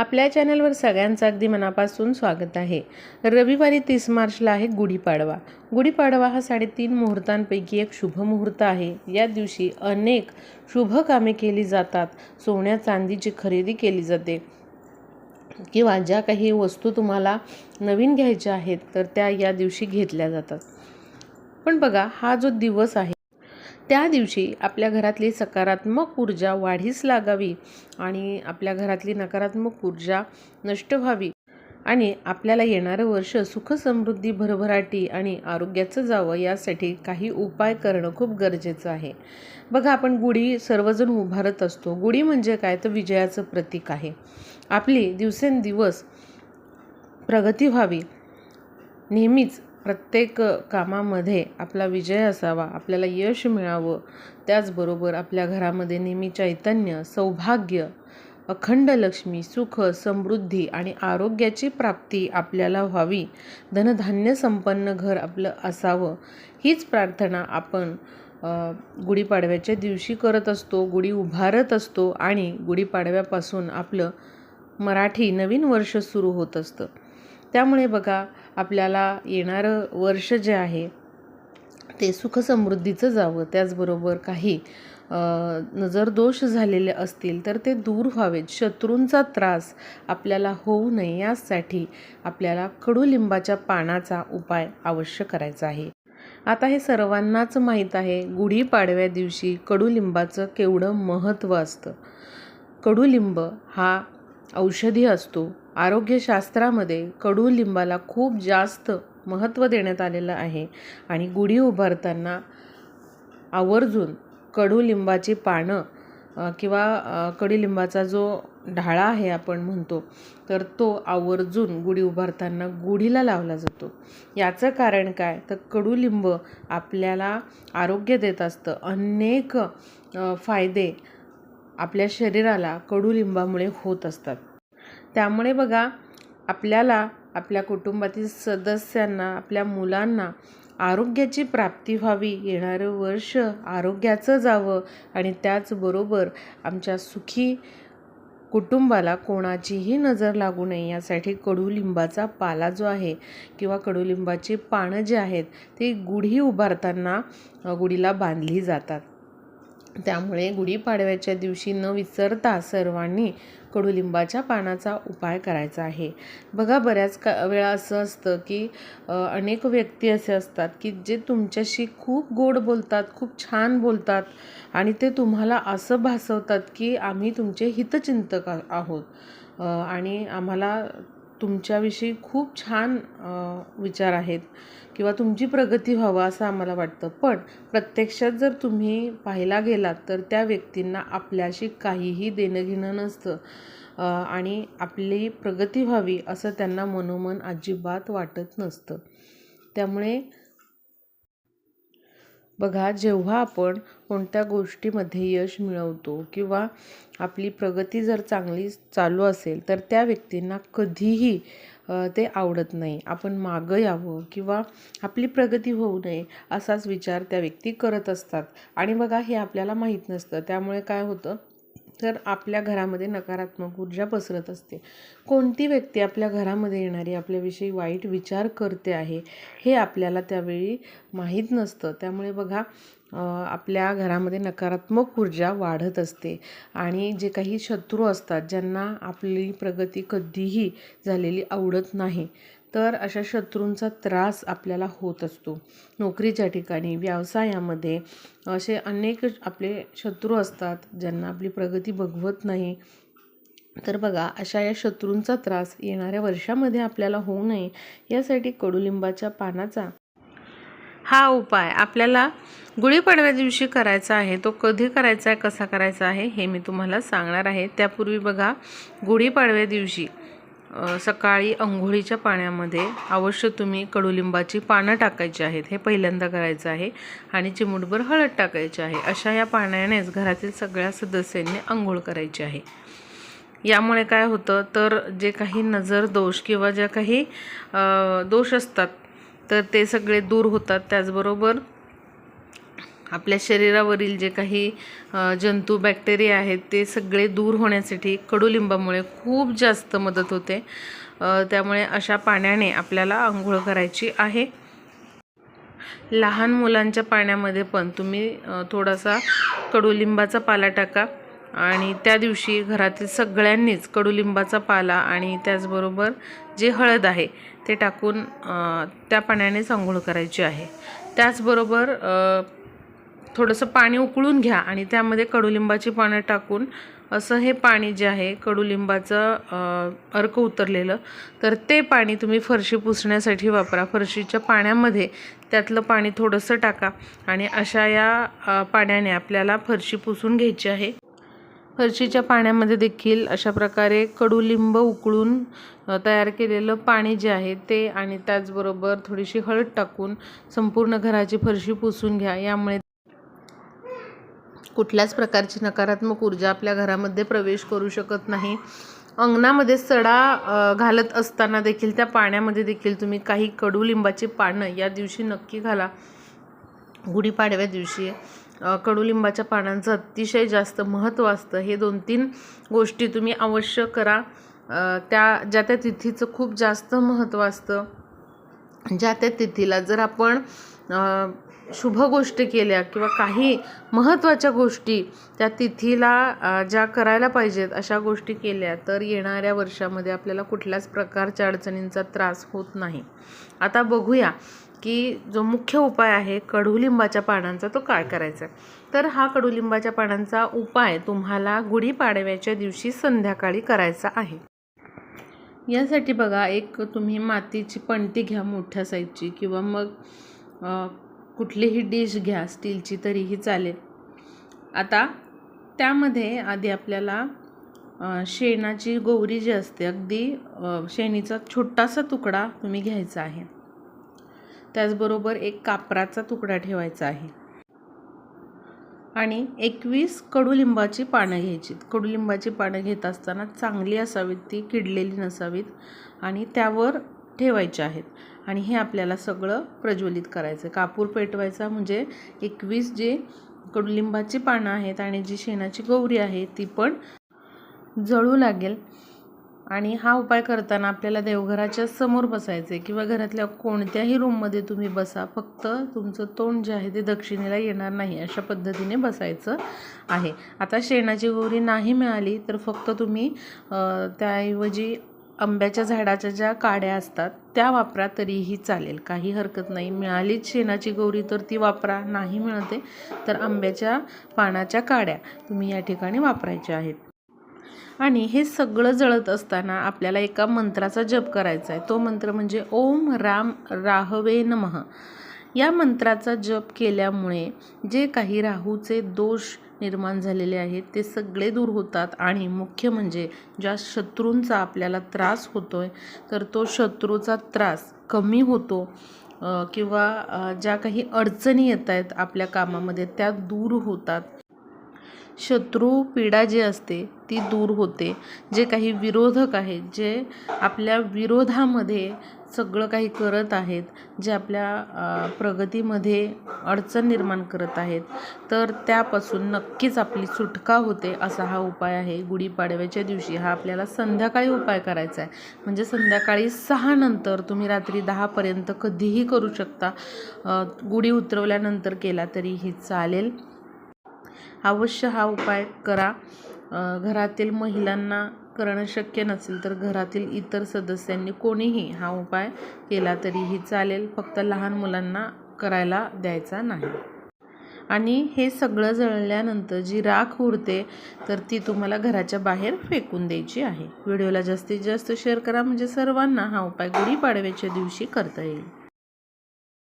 आपल्या चॅनलवर सगळ्यांचं अगदी मनापासून स्वागत आहे. रविवारी तीस मार्चला आहे गुढीपाडवा. गुढीपाडवा हा साडेतीन मुहूर्तांपैकी एक शुभ मुहूर्त आहे. या दिवशी अनेक शुभ कामे केली जातात. सोन्या चांदीची खरेदी केली जाते. किंवा ज्या काही वस्तू तुम्हाला नवीन घ्यायच्या आहेत तर त्या या दिवशी घेतल्या जातात. पण बघा हा जो दिवस आहे त्या दिवशी आपल्या घरातली सकारात्मक ऊर्जा वाढीस लागावी आणि आपल्या घरातली नकारात्मक ऊर्जा नष्ट व्हावी. आणि आपल्याला येणारं वर्ष सुख समृद्धी भरभराटी आणि आरोग्याचं जावं यासाठी काही उपाय करणं खूप गरजेचं आहे. बघा आपण गुढी सर्वजण उभारत असतो. गुढी म्हणजे काय? तर विजयाचं प्रतीक आहे. आपली दिवसेंदिवस प्रगती व्हावी. नेहमीच प्रत्येक कामामध्ये आपला विजय असावा आपल्याला यश मिळावं त्याचबरोबर आपल्या घरामध्ये नेहमी चैतन्य सौभाग्य अखंड लक्ष्मी सुख समृद्धी आणि आरोग्याची प्राप्ती आपल्याला व्हावी. धनधान्य संपन्न घर आपलं असावं हीच प्रार्थना आपण गुढीपाडव्याच्या दिवशी करत असतो गुढी उभारत असतो आणि गुढीपाडव्यापासून आपलं मराठी नवीन वर्ष सुरू होत असतं. त्यामुळे बघा आपल्याला येणारं वर्ष जे आहे ते सुखसमृद्धीचं जावं. त्याचबरोबर काही नजरदोष झालेले असतील तर ते दूर व्हावेत. शत्रूंचा त्रास आपल्याला होऊ नये यासाठी आपल्याला कडुलिंबाच्या पानाचा उपाय अवश्य करायचा आहे. आता हे सर्वांनाच माहीत आहे गुढीपाडव्या दिवशी कडुलिंबाचं केवढं महत्त्व असतं. कडुलिंब हा औषधी असतो. आरोग्यशास्त्रामध्ये कडुलिंबाला खूप जास्त महत्त्व देण्यात आलेलं आहे आणि गुढी उभारताना आवर्जून कडुलिंबाची पानं किंवा कडुलिंबाचा जो ढाळा आहे आपण म्हणतो तर तो आवर्जून गुढी उभारताना गुढीला लावला जातो. याचं कारण काय? तर कडुलिंब आपल्याला आरोग्य देत असतं. अनेक फायदे आपल्या शरीराला कडुलिंबामुळे होत असतात. त्यामुळे बघा आपल्याला आपल्या कुटुंबातील सदस्यांना आपल्या मुलांना आरोग्याची प्राप्ती व्हावी येणारं वर्ष आरोग्याचं जावं आणि त्याचबरोबर आमच्या सुखी कुटुंबाला कोणाचीही नजर लागू नये. यासाठी कडुलिंबाचा पाला जो आहे किंवा कडुलिंबाची पानं जी आहेत ती गुढी उभारताना गुढीला बांधली जातात. त्यामुळे गुढीपाडव्याच्या दिवशी न विसरता सर्वांनी कडुलिंबाच्या पानाचा उपाय करायचा आहे. बघा बऱ्याच का वेळा असं असतं की अनेक व्यक्ती असे असतात की जे तुमच्याशी खूप गोड बोलतात खूप छान बोलतात आणि ते तुम्हाला असं भासवतात की आम्ही तुमचे हितचिंतक आहोत. आणि आम्हाला तुमच्याविषयी खूप छान विचार आहेत किंवा तुमची प्रगती व्हावं असं आम्हाला वाटतं. पण प्रत्यक्षात जर तुम्ही पाहायला गेलात तर त्या व्यक्तींना आपल्याशी काहीही देणं घेणं नसतं आणि आपली प्रगती व्हावी असं त्यांना मनोमन अजिबात वाटत नसतं. त्यामुळे बघा जेव्हा आपण कोणत्या गोष्टीमध्ये यश मिळवतो किंवा आपली प्रगती जर चांगली चालू असेल तर त्या व्यक्तींना कधीही ते आवडत नाही. आपण मागं यावं किंवा आपली प्रगती होऊ नये असाच विचार त्या व्यक्ती करत असतात. आणि बघा हे आपल्याला माहीत नसतं. त्यामुळे काय होतं? तर आपल्या घरामध्ये नकारात्मक ऊर्जा पसरत असते. कोणती व्यक्ती आपल्या घरामध्ये येणारी आपल्याविषयी वाईट विचार करते आहे हे आपल्याला त्यावेळी माहीत नसतं. त्यामुळे बघा आपल्या घरामध्ये नकारात्मक ऊर्जा वाढत असते. आणि जे काही शत्रू असतात ज्यांना आपली प्रगती कधीही झालेली आवडत नाही तर अशा शत्रूंचा त्रास आपल्याला होत असतो. नोकरीच्या ठिकाणी व्यवसायामध्ये असे अनेक आपले शत्रू असतात ज्यांना आपली प्रगती बघवत नाही. तर बघा अशा या शत्रूंचा त्रास येणाऱ्या वर्षामध्ये आपल्याला होऊ नये यासाठी कडुलिंबाच्या पानाचा हा उपाय आपल्याला गुढीपाडव्या दिवशी करायचा आहे. तो कधी करायचा आहे कसा करायचा आहे हे मी तुम्हाला सांगणार आहे. त्यापूर्वी बघा गुढीपाडव्या दिवशी सकाळी अंघोळीच्या पाण्यामध्ये अवश्य तुम्ही कडुलिंबाची पानं टाकायची आहेत. हे पहिल्यांदा करायचं आहे आणि चिमुटभर हळद टाकायची आहे. अशा या पाण्यानेच घरातील सगळ्या सदस्यांनी अंघोळ करायची आहे. यामुळे काय होतं तर जे काही नजर दोष किंवा ज्या काही दोष असतात तर ते सगळे दूर होतात. त्याचबरोबर आपल्या शरीरावरील जे काही जंतू बॅक्टेरिया आहेत ते सगळे दूर होण्यासाठी कडुलिंबामुळे खूप जास्त मदत होते. त्यामुळे अशा पाण्याने आपल्याला आंघोळ करायची आहे. लहान मुलांच्या पाण्यामध्ये पण तुम्ही थोडासा कडुलिंबाचा पाला टाका आणि त्या दिवशी घरातील सगळ्यांनीच कडुलिंबाचा पाला आणि त्याचबरोबर जे हळद आहे ते टाकून त्या पाण्यानेच आंघोळ करायची आहे. त्याचबरोबर थोडंसं पाणी उकळून घ्या आणि त्यामध्ये कडुलिंबाची पानं टाकून असं हे पाणी जे आहे कडुलिंबाचं अर्क उतरलेलं तर ते पाणी तुम्ही फरशी पुसण्यासाठी वापरा. फरशीच्या पाण्यामध्ये त्यातलं पाणी थोडंसं टाका आणि अशा या पाण्याने आपल्याला फरशी पुसून घ्यायची आहे. फरशीच्या पाण्यामध्ये देखील अशा प्रकारे कडुलिंब उकळून तयार केलेलं पाणी जे आहे ते आणि त्याचबरोबर थोडीशी हळद टाकून संपूर्ण घराची फरशी पुसून घ्या. यामुळे कुठल्याच प्रकारची नकारात्मक ऊर्जा आपल्या घरामध्ये प्रवेश करू शकत नाही. अंगणामध्ये सडा घालत असताना देखील त्या पाण्यामध्ये देखील तुम्ही काही कडुलिंबाची पानं या दिवशी नक्की घाला. गुढीपाडव्या दिवशी कडुलिंबाच्या पानांचं अतिशय जास्त महत्त्व असतं. हे दोन तीन गोष्टी तुम्ही अवश्य करा. त्या ज्या त्या तिथीचं खूप जास्त महत्त्व असतं. ज्या त्या तिथीला जर आपण शुभ गोष्टी केल्या किंवा काही महत्त्वाच्या गोष्टी त्या तिथीला ज्या करायला पाहिजेत अशा गोष्टी केल्या तर येणाऱ्या वर्षामध्ये आपल्याला कुठल्याच प्रकारच्या अडचणींचा त्रास होत नाही. आता बघूया की जो मुख्य उपाय आहे कडुलिंबाच्या पानांचा तो काय करायचा? आहे तर हा कडुलिंबाच्या पानांचा उपाय तुम्हाला गुढीपाडव्याच्या दिवशी संध्याकाळी करायचा आहे. यासाठी बघा एक तुम्ही मातीची पणती घ्या मोठ्या साईजची किंवा मग कुठलीही डिश घ्या स्टीलची तरीही चालेल. आता त्यामध्ये आधी आपल्याला शेणाची गौरी जी असते अगदी शेणीचा छोटासा तुकडा तुम्ही घ्यायचा आहे. त्याचबरोबर एक कापराचा तुकडा ठेवायचा आहे. आणि एकवीस कडुलिंबाची पानं घ्यायची. कडुलिंबाची पानं घेत असताना चांगली असावीत ती किडलेली नसावीत. आणि त्यावर ठेवायचे आहेत. आणि हे आपल्याला सगळं प्रज्वलित करायचं आहे कापूर पेटवायचा म्हणजे एकवीस जे कडुलिंबाची पानं आहेत आणि जी शेणाची गौरी आहे ती पण जळू लागेल. आणि हा उपाय करताना आपल्याला देवघराच्या समोर बसायचं आहे किंवा घरातल्या कोणत्याही रूममध्ये तुम्ही बसा. फक्त तुमचं तोंड जे आहे ते दक्षिणेला येणार नाही अशा पद्धतीने बसायचं आहे. आता शेणाची गोरी नाही मिळाली तर फक्त तुम्ही त्याऐवजी आंब्याच्या झाडाच्या ज्या काड्या असतात त्या वापरा तरीही चालेल. काही हरकत नाही. मिळालीच शेणाची गौरी तर ती वापरा. नाही मिळते तर आंब्याच्या पानाच्या काड्या तुम्ही या ठिकाणी वापरायच्या आहेत. आणि हे सगळं जळत असताना आपल्याला एका मंत्राचा जप करायचा आहे. तो मंत्र म्हणजे ओम राम राहवे नमः. या मंत्राचा जप केल्यामुळे जे काही राहूचे दोष निर्माण झालेले आहेत ते सगळे दूर होतात आणि मुख्य म्हणजे ज्या शत्रूंचा आपल्याला त्रास होतो आहे तर तो शत्रूचा त्रास कमी होतो किंवा ज्या काही अडचणी येत आहेत आपल्या कामामध्ये त्या दूर होतात. शत्रू पीडा जी असते ती दूर होते. जे काही विरोधक आहेत जे आपल्या विरोधामध्ये सगळं काही करत आहेत जे आपल्या प्रगतीमध्ये अडचण निर्माण करत आहेत तर त्यापासून नक्कीच आपली सुटका होते असा हा उपाय आहे. गुढीपाडव्याच्या दिवशी हा आपल्याला संध्याकाळी उपाय करायचा आहे. म्हणजे संध्याकाळी सहा नंतर तुम्ही रात्री दहापर्यंत कधीही करू शकता. गुढी उतरवल्यानंतर केला तरीही चालेल. अवश्य हा उपाय करा. घरातील महिलांना करणं शक्य नसेल तर घरातील इतर सदस्यांनी कोणीही हा उपाय केला तरीही चालेल. फक्त लहान मुलांना करायला द्यायचा नाही. आणि हे सगळं जळल्यानंतर जी राख उरते तर ती तुम्हाला घराच्या बाहेर फेकून द्यायची आहे. व्हिडिओला जास्तीत जास्त शेअर करा म्हणजे सर्वांना हा उपाय गुढीपाडव्याच्या दिवशी करता येईल.